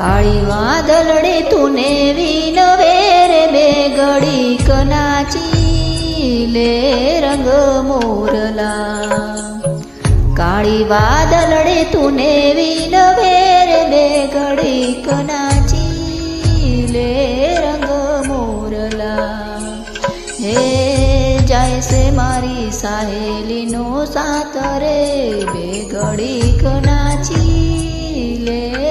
કાળી વાદળડે તુને વિનવે રે બે ઘડી કનાચી લે રંગ મોરલા. કાળી વાદલડે તુને વિનવે રે બે ઘડી કનાચી લે રંગ મોરલા. હે જાય છે મારી સાહેલીનો સાતરે બે ઘડી કનાચી લે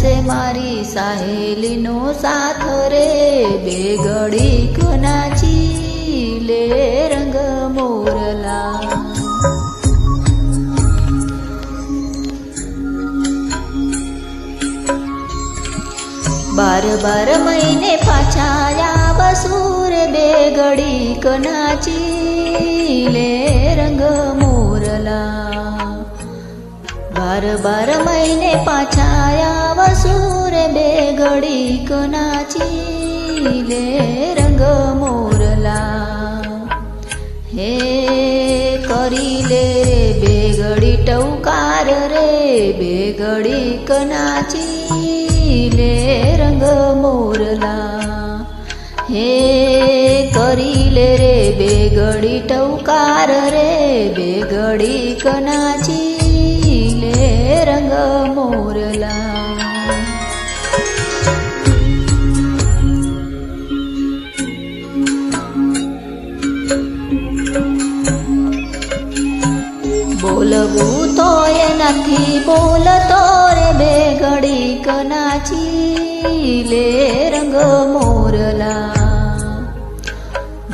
છે મારી સાહેલીનો સાથ રે. બે ઘડી કનાચી લે રંગ મોરલા. બાર બાર મહિને પાછા બસુર બે ઘડી કનાચી લે રંગ મોરલા. બાર બાર મહિને પાછા વસુર બે ઘડી કનાચી લે રંગ મોરલા હે કરી લે બે ઘડી ટૌકાર રે બે ઘડી કનાચી લે રંગ મોરલા હે કરી લે રે રંગ મોરલા બોલવું તો એ નથી બોલતો રે બે ઘડી કનાચી લે રંગ મોરલા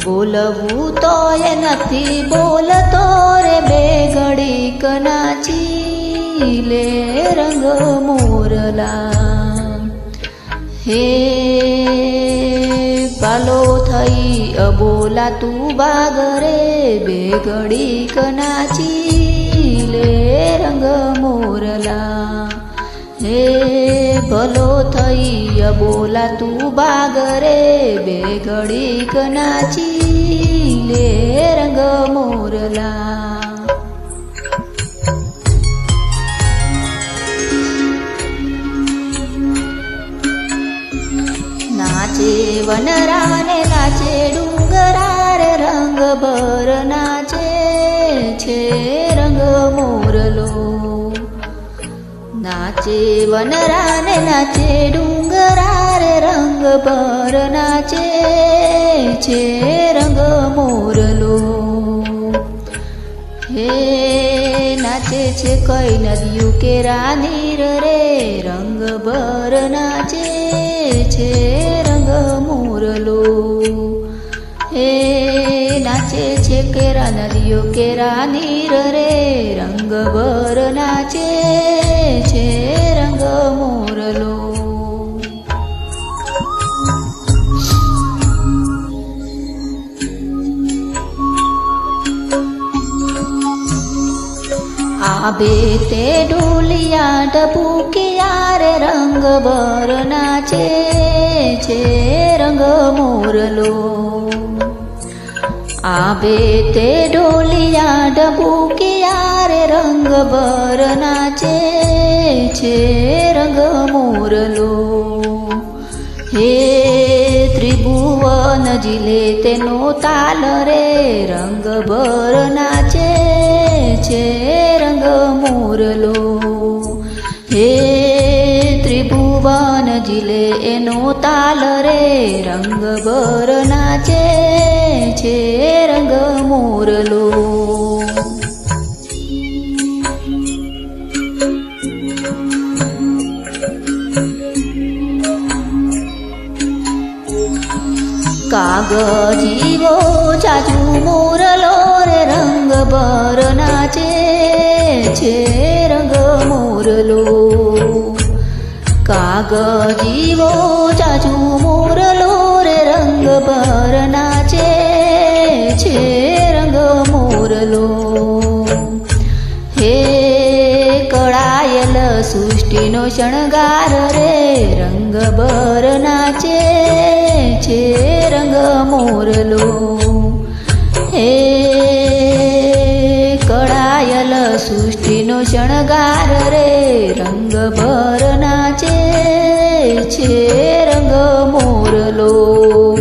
બોલવું તો એ નથી બોલતો રે બે ઘડી કનાચી લે રંગ મોરલા હે પાલો થઈ અબોલા તું બાગરે બે ઘડી કનાચી લે રંગ મોરલા હે ભલો થઈ અબોલા તું બાગરે બે ઘડી કનાચી લે નાચે, વનરાને નાચે ડુંગરા રે રંગ ભર નાચે, છે રંગ મોરલો. નાચે, વનરાને નાચે ડુંગરા રે રંગ ભર નાચે, છે રંગ મોરલો. હે, નાચે છે કઈ નદીયું કે રાનીર રે, રંગ ભર નાચે, છે મોરલો. હે નાચે છે કેરા નદીઓ કેરા નીર રે રંગ ભર નાચે છે. આબે તે ડોલિયા ડબુકિયા રે રંગ ભર નાચે છે રંગ મોરલો. આબે તે ડોલિયા ડબુકિયા રે રંગ ભર નાચે છે રંગ મોરલો. હે ત્રિભુવન જીલે તેનો તાલ રે રંગ ભર નાચે મોરલો હે ત્રિભુવન જીલે, એનો તાલ રે રંગ ભર નાચે છે રંગ મોરલો. કાગજીવો જાજુ મોરલો રે, રંગ ભર નાચે છે કાગજીવો જાજુ મોરલો રે રંગ પર નાચે છે રંગ મોરલો હે કળાયલ સૃષ્ટિનો શણગાર રે રંગ ભર નાચે છે રંગ મોરલો હે સૃષ્ટિનો શણગાર રે રંગ ભર નાચે છે રંગ મોરલો